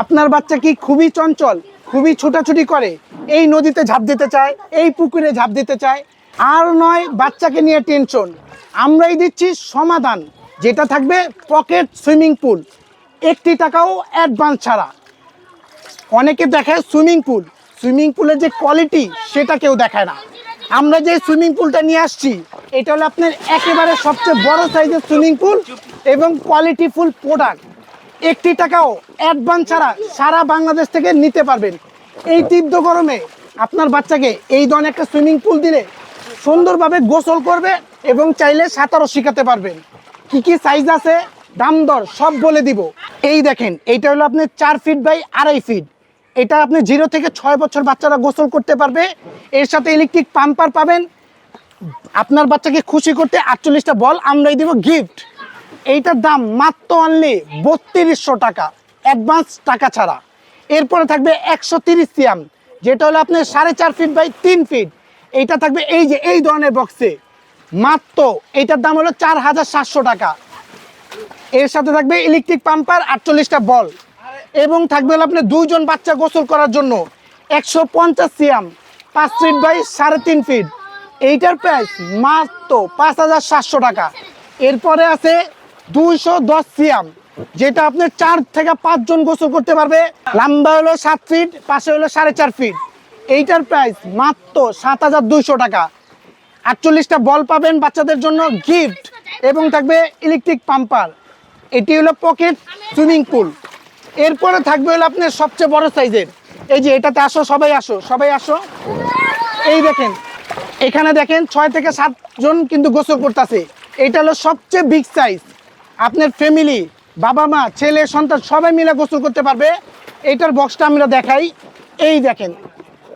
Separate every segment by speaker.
Speaker 1: আপনার বাচ্চা কি খুবই চঞ্চল, খুবই ছোটাছুটি করে, এই নদীতে ঝাঁপ দিতে চায়, এই পুকুরে ঝাঁপ দিতে চায়, আর নয় বাচ্চাকে নিয়ে টেনশন আমরাই দিচ্ছি সমাধান, যেটা থাকবে পকেট সুইমিং পুল, একটি টাকাও অ্যাডভান্স ছাড়া। অনেকে দেখায় সুইমিং পুল, সুইমিং পুলের যে কোয়ালিটি সেটা কেউ দেখায় না। আমরা যে সুইমিং পুলটা নিয়ে আসছি, এটা হলো আপনার একেবারে সবচেয়ে বড় সাইজের সুইমিং পুল এবং কোয়ালিটি ফুল প্রোডাক্ট একটি টাকাও অ্যাডভান্স ছাড়া সারা বাংলাদেশ থেকে নিতে পারবেন। এই তীব্র গরমে আপনার বাচ্চাকে এই ধরনের একটা সুইমিং পুল দিলে সুন্দরভাবে গোসল করবে এবং চাইলে সাঁতারও শিখাতে পারবেন। কি কি সাইজ আছে, দাম দর সব বলে দিব। এই দেখেন, এইটা হলো আপনার চার ফিট বাই আড়াই ফিট এটা আপনি জিরো থেকে ছয় বছর বাচ্চারা গোসল করতে পারবে। এর সাথে ইলেকট্রিক পাম্পার পাবেন। আপনার বাচ্চাকে খুশি করতে আটচল্লিশটা বল আমরাই দিব গিফট এইটার দাম মাত্র আনলে বত্রিশশো টাকা। অ্যাডভান্স টাকা ছাড়া। এরপরে থাকবে একশো তিরিশ সিয়াম, যেটা হলো আপনার সাড়ে চার ফিট বাই তিন ফিট। এইটা থাকবে এই যে, এই ধরনের বক্সে। মাত্র এইটার দাম হলো চার হাজার সাতশো টাকা। এর সাথে থাকবে ইলেকট্রিক পাম্পার আটচল্লিশটা বল। এবং থাকবে হলো আপনার দুইজন বাচ্চা গোসল করার জন্য একশো পঞ্চাশ সিয়াম, পাঁচ ফিট বাই সাড়ে তিন ফিট। এইটার প্রাইস মাত্র পাঁচ হাজার সাতশো টাকা। এরপরে আছে দুইশো দশ সিয়াম। যেটা আপনার চার থেকে পাঁচজন গোসল করতে পারবে। লম্বা হলো সাত ফিট পাশে হলো সাড়ে চার ফিট এইটার প্রাইস মাত্র সাত হাজার দুইশো টাকা। আটচল্লিশটা বল পাবেন বাচ্চাদের জন্য গিফট এবং থাকবে ইলেকট্রিক পাম্পার এটি হলো পকেট সুইমিং পুল এরপরে থাকবে হলো আপনার সবচেয়ে বড় সাইজের এই যে এটাতে আসো, সবাই আসো সবাই আসো। এই দেখেন, এখানে দেখেন ছয় থেকে সাতজন কিন্তু গোসল করতেছে। এটা হলো সবচেয়ে বিগ সাইজ আপনার ফ্যামিলি বাবা, মা, ছেলে, সন্তান সবাই মিলে গোসল করতে পারবে। এইটার বক্সটা আমরা দেখাই। এই দেখেন,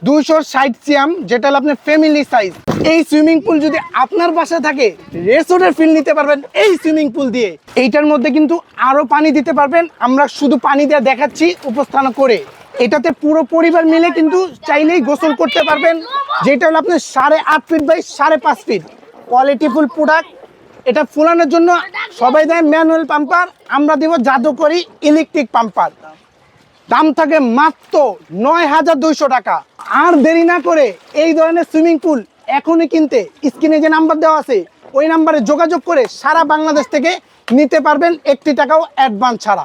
Speaker 1: দুইশো ষাট সিয়াম, যেটা হলো আপনার ফ্যামিলি সাইজ এই সুইমিং পুল যদি আপনার বাসায় থাকে রেসোর্টের ফিল নিতে পারবেন এই সুইমিং পুল দিয়ে। এইটার মধ্যে কিন্তু আরও পানি দিতে পারবেন। আমরা শুধু পানি দিয়ে দেখাচ্ছি উপস্থান করে। এটাতে পুরো পরিবার মিলে কিন্তু চাইলেই গোসল করতে পারবেন। যেটা হলো আপনার সাড়ে আট ফিট বাই সাড়ে পাঁচ ফিট কোয়ালিটিফুল প্রোডাক্ট এটা ফুলানোর জন্য সবাই দেয় ম্যানুয়াল পাম্পার, আমরা দিব জাদুকরি ইলেকট্রিক পাম্পার। দাম থাকে মাত্র নয় হাজার দুইশো টাকা। আর দেরি না করে এই ধরনের সুইমিং পুল এখনই কিনতে, স্ক্রিনে যে নাম্বার দেওয়া আছে, ওই নাম্বারে যোগাযোগ করে সারা বাংলাদেশ থেকে নিতে পারবেন একটি টাকাও অ্যাডভান্স ছাড়া।